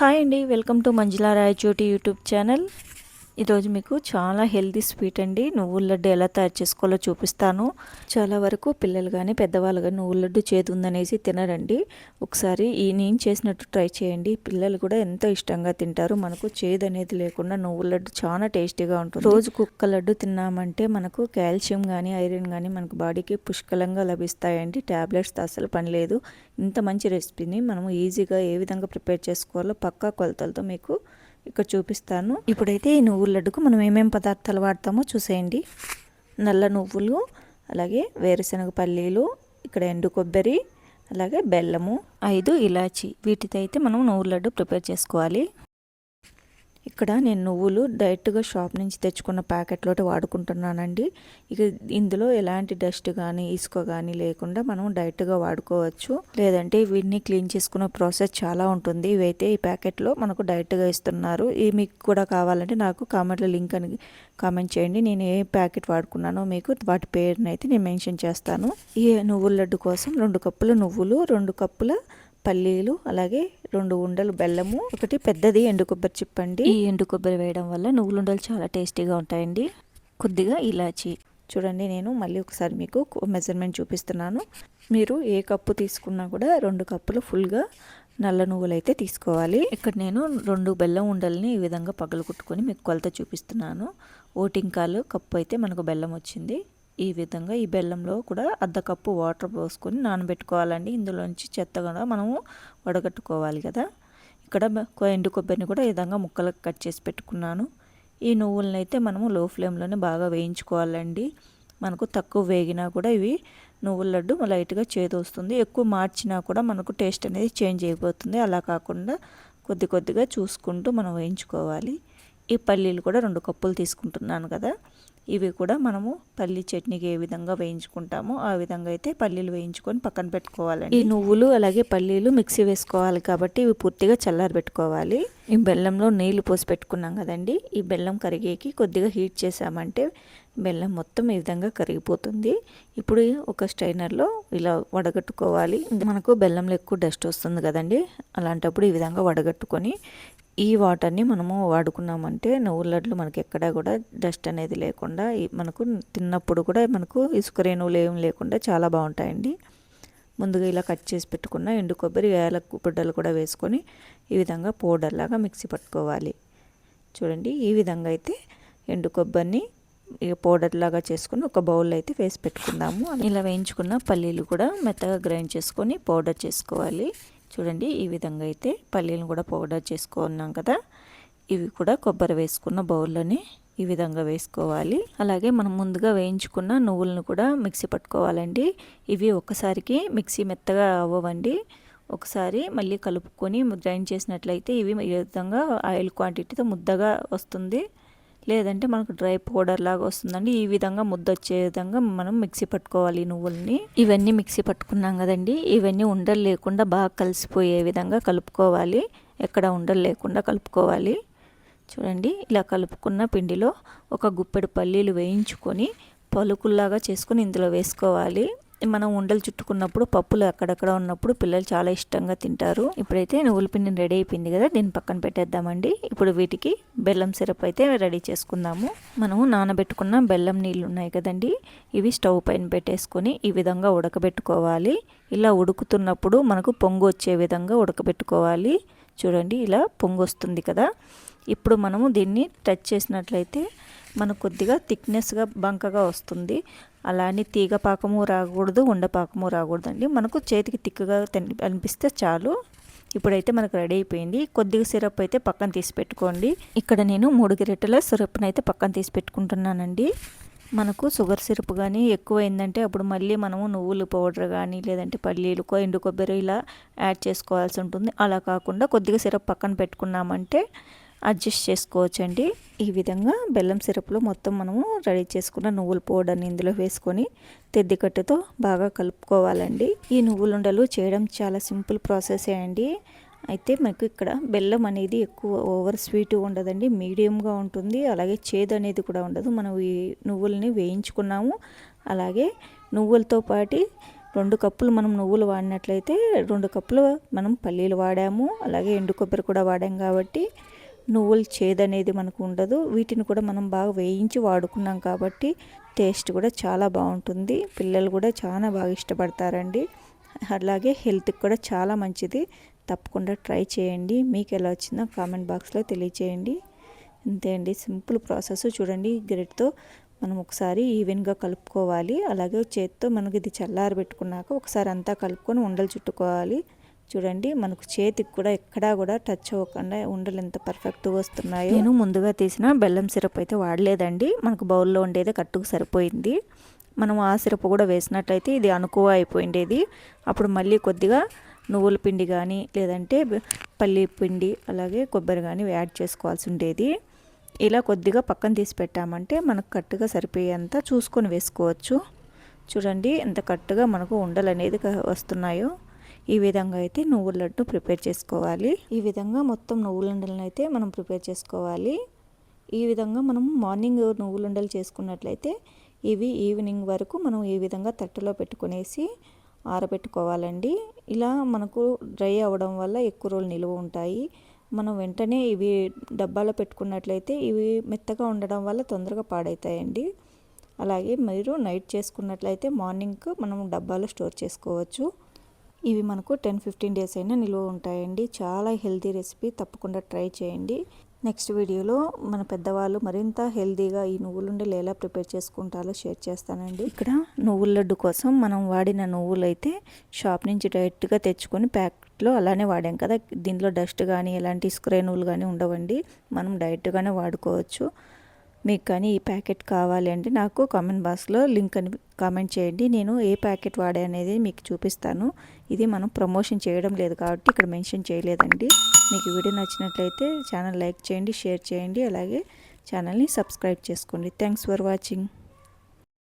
Hi అండి welcome to Manjula Rayachoti YouTube channel. ఈరోజు మీకు చాలా హెల్దీ స్వీట్ అండి. నువ్వుల లడ్డు ఎలా తయారు చేసుకోవాలో చూపిస్తాను. చాలా వరకు పిల్లలు కానీ పెద్దవాళ్ళు కానీ నువ్వుల లడ్డు చేదు ఉందనేసి తినరండి. ఒకసారి ఈ నేను చేసినట్టు ట్రై చేయండి. పిల్లలు కూడా ఎంతో ఇష్టంగా తింటారు. మనకు చేదు అనేది లేకుండా నువ్వుల లడ్డు చాలా టేస్టీగా ఉంటుంది. రోజు కుక్క లడ్డు తిన్నామంటే మనకు కాల్షియం కానీ ఐరన్ కానీ మనకు బాడీకి పుష్కలంగా లభిస్తాయండి. ట్యాబ్లెట్స్ అసలు పని లేదు. ఇంత మంచి రెసిపీని మనము ఈజీగా ఏ విధంగా ప్రిపేర్ చేసుకోవాలో పక్కా కొలతలతో మీకు ఇక్కడ చూపిస్తాను. ఇప్పుడైతే ఈ నువ్వుల లడ్డుకు మనం ఏమేమి పదార్థాలు వాడతామో చూసేయండి. నల్ల నువ్వులు అలాగే వేరుశనగ పల్లీలు ఇక్కడ ఎండు కొబ్బరి అలాగే బెల్లము ఐదు ఇలాచి. వీటితో అయితే మనం నువ్వుల లడ్డు ప్రిపేర్ చేసుకోవాలి. ఇక్కడ నేను నువ్వులు డైరెక్ట్గా షాప్ నుంచి తెచ్చుకున్న ప్యాకెట్లోటి వాడుకుంటున్నానండి. ఇక ఇందులో ఎలాంటి డస్ట్ కానీ ఇసుక కానీ లేకుండా మనం డైరెక్ట్గా వాడుకోవచ్చు. లేదంటే వీటిని క్లీన్ చేసుకునే ప్రాసెస్ చాలా ఉంటుంది. ఇవైతే ఈ ప్యాకెట్లో మనకు డైరెక్ట్గా ఇస్తున్నారు. ఇవి మీకు కూడా కావాలంటే నాకు కామెంట్లో లింక్ అని కామెంట్ చేయండి. నేను ఏ ప్యాకెట్ వాడుకున్నానో మీకు వాటి పేరునైతే నేను మెన్షన్ చేస్తాను. ఈ నువ్వుల లడ్డు కోసం రెండు కప్పుల నువ్వులు రెండు కప్పుల పల్లీలు అలాగే రెండు ఉండలు బెల్లము. ఒకటి పెద్దది ఎండు కొబ్బరి చిప్పండి. ఈ ఎండు కొబ్బరి వేయడం వల్ల నువ్వులు ఉండలు చాలా టేస్టీగా ఉంటాయండి. కొద్దిగా ఇలాచి. చూడండి నేను మళ్ళీ ఒకసారి మీకు మెజర్మెంట్ చూపిస్తున్నాను. మీరు ఏ కప్పు తీసుకున్నా కూడా రెండు కప్పులు ఫుల్గా నల్ల నువ్వులు అయితే తీసుకోవాలి. ఇక్కడ నేను రెండు బెల్లం ఉండల్ని ఈ విధంగా పగలు కుట్టుకొని మీకు కొలత చూపిస్తున్నాను. ఓటింకాలు కప్పు అయితే మనకు బెల్లం వచ్చింది. ఈ విధంగా ఈ బెల్లంలో కూడా అర్ధ కప్పు వాటర్ పోసుకొని నానబెట్టుకోవాలండి. ఇందులోంచి చెత్త కూడా మనము వడగట్టుకోవాలి కదా. ఇక్కడ ఎండు కొబ్బరిని కూడా ఈ విధంగా ముక్కలకు కట్ చేసి పెట్టుకున్నాను. ఈ నువ్వులను అయితే మనము లో ఫ్లేమ్లోనే బాగా వేయించుకోవాలండి. మనకు తక్కువ వేగినా కూడా ఇవి నువ్వుల లడ్డు లైట్గా చేదు వస్తుంది. ఎక్కువ మార్చినా కూడా మనకు టేస్ట్ అనేది చేంజ్ అయిపోతుంది. అలా కాకుండా కొద్ది కొద్దిగా చూసుకుంటూ మనం వేయించుకోవాలి. ఈ పల్లీలు కూడా రెండు కప్పులు తీసుకుంటున్నాను కదా. ఇవి కూడా మనము పల్లి చట్నీకి ఏ విధంగా వేయించుకుంటామో ఆ విధంగా అయితే పల్లీలు వేయించుకొని పక్కన పెట్టుకోవాలండి. ఈ నువ్వులు అలాగే పల్లీలు మిక్సీ వేసుకోవాలి కాబట్టి ఇవి పూర్తిగా చల్లారి పెట్టుకోవాలి. ఈ బెల్లంలో నీళ్ళు పోసి పెట్టుకున్నాం కదండి. ఈ బెల్లం కరిగేకి కొద్దిగా హీట్ చేసామంటే బెల్లం మొత్తం ఈ విధంగా కరిగిపోతుంది. ఇప్పుడు ఒక స్ట్రైనర్లో ఇలా వడగట్టుకోవాలి. మనకు బెల్లంలో ఎక్కువ డస్ట్ వస్తుంది కదండి. అలాంటప్పుడు ఈ విధంగా వడగట్టుకొని ఈ వాటర్ని మనము వాడుకున్నామంటే నువ్వుల లడ్లు మనకి ఎక్కడా కూడా డస్ట్ అనేది లేకుండా మనకు తిన్నప్పుడు కూడా మనకు ఇసుక రేణువులు ఏం లేకుండా చాలా బాగుంటాయండి. ముందుగా ఇలా కట్ చేసి పెట్టుకున్న ఎండు కొబ్బరి ఏలకు బిడ్డలు కూడా వేసుకొని ఈ విధంగా పౌడర్లాగా మిక్సీ పట్టుకోవాలి. చూడండి ఈ విధంగా అయితే ఎండు కొబ్బరిని ఇక పౌడర్ లాగా చేసుకుని ఒక బౌల్ అయితే వేసి పెట్టుకుందాము. ఇలా వేయించుకున్న పల్లీలు కూడా మెత్తగా గ్రైండ్ చేసుకొని పౌడర్ చేసుకోవాలి. చూడండి ఈ విధంగా అయితే పల్లీలను కూడా పౌడర్ చేసుకున్నాం కదా. ఇవి కూడా కొబ్బరి వేసుకున్న బౌల్లోనే ఈ విధంగా వేసుకోవాలి. అలాగే మనం ముందుగా వేయించుకున్న నువ్వులను కూడా మిక్సీ పట్టుకోవాలండి. ఇవి ఒక్కసారికి మిక్సీ మెత్తగా అవ్వవండి. ఒకసారి మళ్ళీ కలుపుకొని గ్రైండ్ చేసినట్లయితే ఇవి ఈ విధంగా ఆయిల్ క్వాంటిటీతో ముద్దగా వస్తుంది. లేదంటే మనకు డ్రై పౌడర్ లాగా వస్తుందండి. ఈ విధంగా ముద్ద వచ్చే విధంగా మనం మిక్సీ పట్టుకోవాలి నువ్వుల్ని. ఇవన్నీ మిక్సీ పట్టుకున్నాం కదండి. ఇవన్నీ ఉండలు లేకుండా బాగా కలిసిపోయే విధంగా కలుపుకోవాలి. ఎక్కడ ఉండలు లేకుండా కలుపుకోవాలి. చూడండి ఇలా కలుపుకున్న పిండిలో ఒక గుప్పెడు పల్లీలు వేయించుకొని పలుకుల్లాగా చేసుకొని ఇందులో వేసుకోవాలి. మనం ఉండలు చుట్టుకున్నప్పుడు పప్పులు అక్కడక్కడ ఉన్నప్పుడు పిల్లలు చాలా ఇష్టంగా తింటారు. ఇప్పుడైతే నువ్వుల పిండి రెడీ అయిపోయింది కదా దీన్ని పక్కన పెట్టేద్దామండి. ఇప్పుడు వీటికి బెల్లం సిరప్ అయితే రెడీ చేసుకుందాము. మనము నానబెట్టుకున్న బెల్లం నీళ్ళు ఉన్నాయి కదండి ఇవి స్టవ్ పైన పెట్టేసుకొని ఈ విధంగా ఉడకబెట్టుకోవాలి. ఇలా ఉడుకుతున్నప్పుడు మనకు పొంగు వచ్చే విధంగా ఉడకబెట్టుకోవాలి. చూడండి ఇలా పొంగు వస్తుంది కదా. ఇప్పుడు మనము దీన్ని టచ్ చేసినట్లయితే మనకు కొద్దిగా థిక్నెస్గా బంకగా వస్తుంది. అలానే తీగ పాకము రాకూడదు ఉండపాకము రాకూడదండి. మనకు చేతికి తిక్కుగా అనిపిస్తే చాలు. ఇప్పుడైతే మనకు రెడీ అయిపోయింది. కొద్దిగా సిరప్ అయితే పక్కన తీసి పెట్టుకోండి. ఇక్కడ నేను మూడు గిరెట్టల సిరప్ని అయితే పక్కన తీసి పెట్టుకుంటున్నానండి. మనకు షుగర్ సిరప్ కానీ ఎక్కువైందంటే అప్పుడు మళ్ళీ మనము నువ్వులు పౌడర్ కానీ లేదంటే పల్లీలు ఎండు కొబ్బరి ఇలా యాడ్ చేసుకోవాల్సి ఉంటుంది. అలా కాకుండా కొద్దిగా సిరప్ పక్కన పెట్టుకున్నామంటే అడ్జస్ట్ చేసుకోవచ్చండి. ఈ విధంగా బెల్లం సిరప్లో మొత్తం మనము రెడీ చేసుకున్న నువ్వుల పౌడర్ని ఇందులో వేసుకొని తెద్దికట్టుతో బాగా కలుపుకోవాలండి. ఈ నువ్వులుండలు చేయడం చాలా సింపుల్ ప్రాసెసే అండి. అయితే మనకు ఇక్కడ బెల్లం అనేది ఎక్కువ ఓవర్ స్వీట్ ఉండదండి. మీడియంగా ఉంటుంది. అలాగే చేదు అనేది కూడా ఉండదు. మనం ఈ నువ్వుల్ని వేయించుకున్నాము. అలాగే నువ్వులతో పాటు రెండు కప్పులు మనం నువ్వులు వాడినట్లయితే రెండు కప్పులు మనం పల్లీలు వాడాము. అలాగే ఎండు కొబ్బరి కూడా వాడాం కాబట్టి నువ్వులు చేదనేది మనకు ఉండదు వీటిని కూడా మనం బాగా వేయించి వాడుకున్నాం కాబట్టి టేస్ట్ కూడా చాలా బాగుంటుంది. పిల్లలు కూడా చాలా బాగా ఇష్టపడతారండి. అలాగే హెల్త్కి కూడా చాలా మంచిది. తప్పకుండా ట్రై చేయండి. మీకు ఎలా వచ్చిందో కామెంట్ బాక్స్లో తెలియచేయండి. అంతే అండి. సింపుల్ ప్రాసెస్ చూడండి. గ్రెడ్తో మనం ఒకసారి ఈవెన్గా కలుపుకోవాలి. అలాగే చేత్తో మనకి ఇది చల్లారి పెట్టుకున్నాక ఒకసారి అంతా కలుపుకొని ఉండలు చుట్టుకోవాలి. చూడండి మనకు చేతికి కూడా ఎక్కడా కూడా టచ్ అవ్వకుండా ఉండలు ఎంత పర్ఫెక్ట్గా వస్తున్నాయో. నేను ముందుగా తీసిన బెల్లం సిరప్ అయితే వాడలేదండి. మనకు బౌల్లో ఉండేది కట్టుకు సరిపోయింది. మనం ఆ సిరప్ కూడా వేసినట్లయితే ఇది అనుకువ అయిపోయిండేది. అప్పుడు మళ్ళీ కొద్దిగా నువ్వుల పిండి కానీ లేదంటే పల్లి పిండి అలాగే కొబ్బరి కానీ యాడ్ చేసుకోవాల్సి ఉండేది. ఇలా కొద్దిగా పక్కన తీసి పెట్టామంటే మనకు కట్టుగా సరిపోయేంత చూసుకొని వేసుకోవచ్చు. చూడండి ఎంత కట్టుగా మనకు ఉండలు అనేది వస్తున్నాయో. ఈ విధంగా అయితే నువ్వుల లడ్డు ప్రిపేర్ చేసుకోవాలి. ఈ విధంగా మొత్తం నువ్వులుండలను అయితే మనం ప్రిపేర్ చేసుకోవాలి. ఈ విధంగా మనం మార్నింగ్ నువ్వులుండలు చేసుకున్నట్లయితే ఇవి ఈవినింగ్ వరకు మనం ఈ విధంగా తట్టలో పెట్టుకునేసి ఆరబెట్టుకోవాలండి. ఇలా మనకు డ్రై అవ్వడం వల్ల ఎక్కువ రోజులు నిలువ ఉంటాయి. మనం వెంటనే ఇవి డబ్బాలో పెట్టుకున్నట్లయితే ఇవి మెత్తగా ఉండడం వల్ల తొందరగా పాడవుతాయండి అలాగే మీరు నైట్ చేసుకున్నట్లయితే మార్నింగ్ మనం డబ్బాలో స్టోర్ చేసుకోవచ్చు. ఇవి మనకు టెన్ ఫిఫ్టీన్ డేస్ అయినా నిల్వ ఉంటాయండి. చాలా హెల్తీ రెసిపీ. తప్పకుండా ట్రై చేయండి. నెక్స్ట్ వీడియోలో మన పెద్దవాళ్ళు మరింత హెల్తీగా ఈ నువ్వులుండలు ఎలా ప్రిపేర్ చేసుకుంటారో షేర్ చేస్తానండి. ఇక్కడ నువ్వుల లడ్డు కోసం మనం వాడిన నువ్వులు అయితే షాప్ నుంచి డైరెక్ట్గా తెచ్చుకొని ప్యాకెట్లో అలానే వాడాం కదా. దీంట్లో డస్ట్ కానీ ఎలాంటి స్క్రే నువ్వులు కానీ ఉండవండి. మనం డైరెక్ట్గానే వాడుకోవచ్చు. మీకు కానీ ఈ ప్యాకెట్ కావాలి అంటే నాకు కామెంట్ బాక్స్లో లింక్ అని కామెంట్ చేయండి. నేను ఏ ప్యాకెట్ వాడే అనేది మీకు చూపిస్తాను. ఇది మనం ప్రమోషన్ చేయడం లేదు కాబట్టి ఇక్కడ మెన్షన్ చేయలేదండి. మీకు వీడియో నచ్చినట్లయితే ఛానల్ లైక్ చేయండి షేర్ చేయండి. అలాగే ఛానల్ని సబ్స్క్రైబ్ చేసుకోండి. Thanks for watching